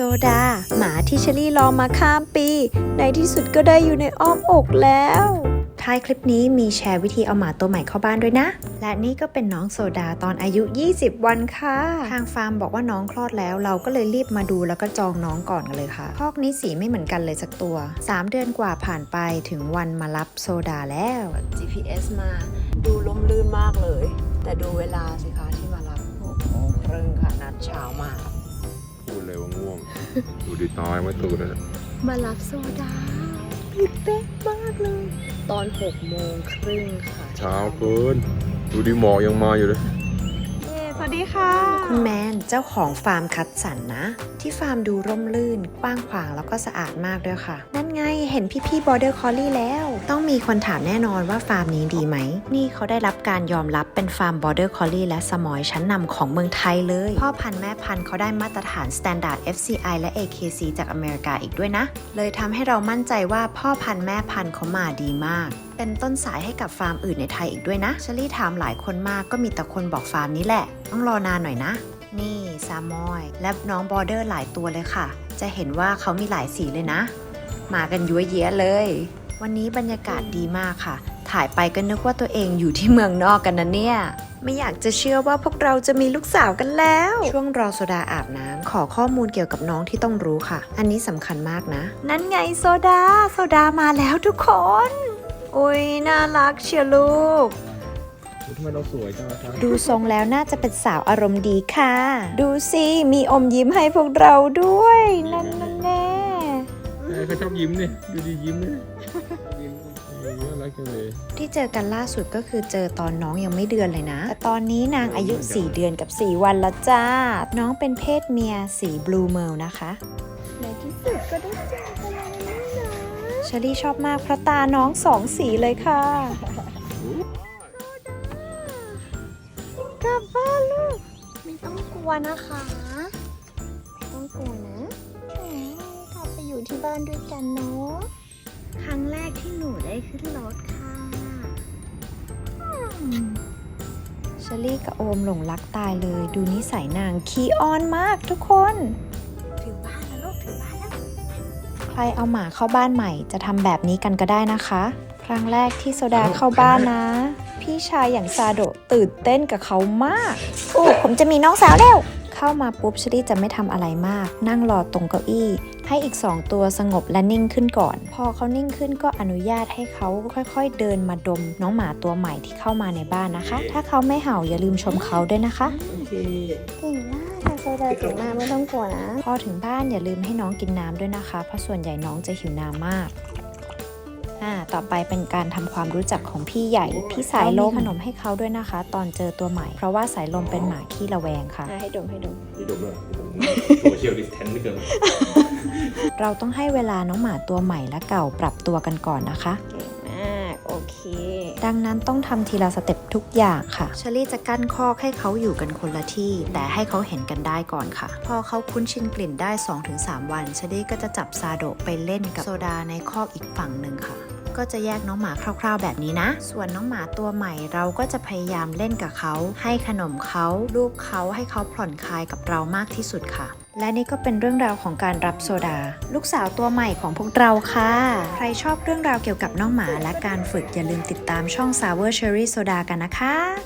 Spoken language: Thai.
โซดา หมาที่เชอรี่รอมาข้ามปี ในที่สุดก็ได้อยู่ในอ้อมอกแล้ว ท้ายคลิปนี้มีแชร์วิธีเอาหมาตัวใหม่เข้าบ้านด้วยนะ และนี่ก็เป็นน้องโซดาตอนอายุ 20 วันค่ะ ทางฟาร์มบอกว่าน้องคลอดแล้ว เราก็เลยรีบมาดูแล้วก็จองน้องก่อนกันเลยค่ะคอกนี้สีไม่เหมือนกันเลยสักตัว 3 เดือนกว่าผ่านไปถึงวันมารับโซดาแล้ว GPS มาดูลมลื่นมากเลย แต่ดูเวลาสิคะที่มารับหกโมงครึ่งค่ะนัดเช้ามาพูดเลยว่าง่วง ดูดีตายไม่ตื่นนะมารับโซดาตื่นเต้นมากเลย ตอนหกโมงครึ่งค่ะ เช้าเกิน ดูดีหมอกยังมาอยู่เลยเย้ส วัสดีค่ะ คุณแมนเจ้าของฟาร์มคัดสรรนะ ที่ฟาร์มดูร่มรื่น กว้างขวางแล้วก็สะอาดมากด้วยค่ะ นั่นไงเห็นพี่ๆบอ r เดอร์คอ l ลี่แล้ว ต้องมีคนถามแน่นอนว่าฟาร์มนี้ดีไหม นี่เขาได้รับการยอมรับเป็นฟาร์มบอ r เดอร์คอ l ลี่และสมอยชั้นนำของเมืองไทยเลย พ่อพันธุ์แม่พันธุ์เขาได้มาตรฐาน Standard FCI และ AKC จากอเมริกาอีกด้วยนะ เลยทำให้เรามั่นใจว่าพ่อพันธุ์แม่พันธุ์เขามาดีมาก เป็นต้นสายให้กับฟาร์มอื่นในไทยอีกด้วยนะเชลี่ถามหลายคนมากก็มีแต่คนบอกฟาร์มนี้แหละ ต้องรอนานหน่อยนะ นี่ซามอย และน้องบอร์เดอร์หลายตัวเลยค่ะ จะเห็นว่าเขามีหลายสีเลยนะ มากันยั่วเยะเลย วันนี้บรรยากาศดีมากค่ะ ถ่ายไปก็นึกว่าตัวเองอยู่ที่เมืองนอกกันนะเนี่ยไม่อยากจะเชื่อว่าพวกเราจะมีลูกสาวกันแล้ว ช่วงรอโซดาอาบน้ำขอข้อมูลเกี่ยวกับน้องที่ต้องรู้ค่ะ อันนี้สำคัญมากนะ นั่นไงโซดา โซดามาแล้วทุกคน อุ้ยน่ารักเชียวลูก ทำไมเราสวยจังครับดูทรงแล้วน่าจะเป็นสาวอารมณ์ดีค่ะ ดูสิมีอมยิ้มให้พวกเราด้วยนั่นนั่นแน่เขาชอบยิ้มเนี่ยดูดียิ้มเนี่ยยิ้มน่ารักจังเลยที่เจอกันล่าสุดก็คือเจอตอนน้องยังไม่เดือนเลยนะ แต่ตอนนี้นางอายุ 4 เดือนกับ 4 วันแล้วจ้า น้องเป็นเพศเมียสีบลูเมลนะคะ ในที่สุดก็ได้เจอกันแล้วนะ เชอรี่ชอบมากเพราะตาน้องสองสีเลยค่ะกลับบ้านลูกไม่ต้องกลัวนะคะไม่ต้องกลัวนะแหมกลับไปอยู่ที่บ้านด้วยกันเนาะครั้งแรกที่หนูได้ขึ้นรถค่ะเชอรี่กับโอมหลงรักตายเลย ดูนิสัยนางคีออนมากทุกคน ถึงบ้านแล้วลูกถึงบ้านแล้วใค รเอาหมาเข้าบ้านใหม่ จะทำแบบนี้กันก็ได้นะคะ ครั้งแรกที่โซดาเข้าบ้านนะ พี่ชายอย่างซาโดะตื่นเต้นกับเขามากโอ้ผมจะมีน้องสาวแล้ว เข้ามาปุ๊บเชอรี่จะไม่ทำอะไรมาก นั่งรอตรงเก้าอี้ ให้อีก2ตัวสงบและนิ่งขึ้นก่อน พอเขานิ่งขึ้นก็อนุญาตให้เขาค่อยๆ เดินมาดม น้องหมาตัวใหม่ที่เข้ามาในบ้านนะคะ ถ้าเขาไม่เห่าอย่าลืมชมเขาด้วยนะคะเก่งมาก ค่ะโซดาเก่งมากไม่ต้องกลัวนะ พอถึงบ้านอย่าลืมให้น้องกินน้ำด้วยนะคะ เพราะส่วนใหญ่น้องจะหิวน้ำมากอ่าต่อไปเป็นการทำความรู้จักของพี่ใหญ่ พี่สายลมขนมให้เขาด้วยนะคะ ตอนเจอตัวใหม่ เพราะว่าสายลมเป็นหมาขี้ระแวงค่ะ ให้ดมให้ดมนี่ดมเลยโซเชียลดิสแทนไม่เกินเราต้องให้เวลาน้องหมาตัวใหม่และเก่าปรับตัวกันก่อนนะคะ ดังนั้นต้องทำทีละสเต็ปทุกอย่างค่ะเชอรี่จะกั้นคอกให้เขาอยู่กันคนละที่ แต่ให้เขาเห็นกันได้ก่อนค่ะ พอเขาคุ้นชินกลิ่นได้ 2-3 วันเชอรี่ก็จะจับซาโดะไปเล่นกับโซดาในคอกอีกฝั่งหนึ่งค่ะก็จะแยกน้องหมาคร่าวๆ แบบนี้นะ ส่วนน้องหมาตัวใหม่เราก็จะพยายามเล่นกับเขา ให้ขนมเขา ลูบเขาให้เขาผ่อนคลายกับเรามากที่สุดค่ะ และนี่ก็เป็นเรื่องราวของการรับโซดา ลูกสาวตัวใหม่ของพวกเราค่ะ ใครชอบเรื่องราวเกี่ยวกับน้องหมาและการฝึกอย่าลืมติดตามช่อง Sour Cherry Soda กันนะคะ